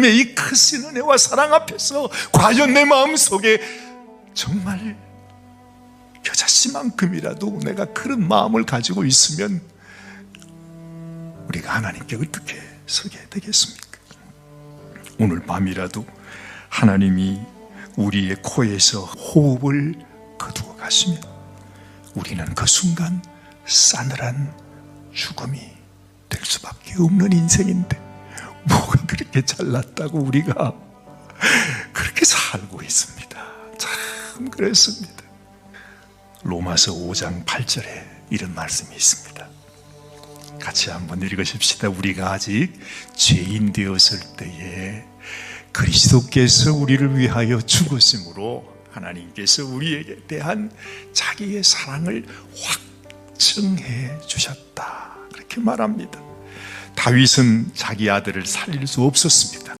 하나님의 이 크신 은혜와 사랑 앞에서 과연 내 마음 속에 정말 겨자씨만큼이라도 내가 그런 마음을 가지고 있으면 우리가 하나님께 어떻게 서게 되겠습니까? 오늘 밤이라도 하나님이 우리의 코에서 호흡을 거두어 가시면 우리는 그 순간 싸늘한 죽음이 될 수밖에 없는 인생인데 뭐가 그렇게 잘났다고 우리가 그렇게 살고 있습니다. 참 그렇습니다. 로마서 5장 8절에 이런 말씀이 있습니다. 같이 한번 읽으십시다. 우리가 아직 죄인 되었을 때에 그리스도께서 우리를 위하여 죽으심으로 하나님께서 우리에게 대한 자기의 사랑을 확증해 주셨다. 그렇게 말합니다. 다윗은 자기 아들을 살릴 수 없었습니다.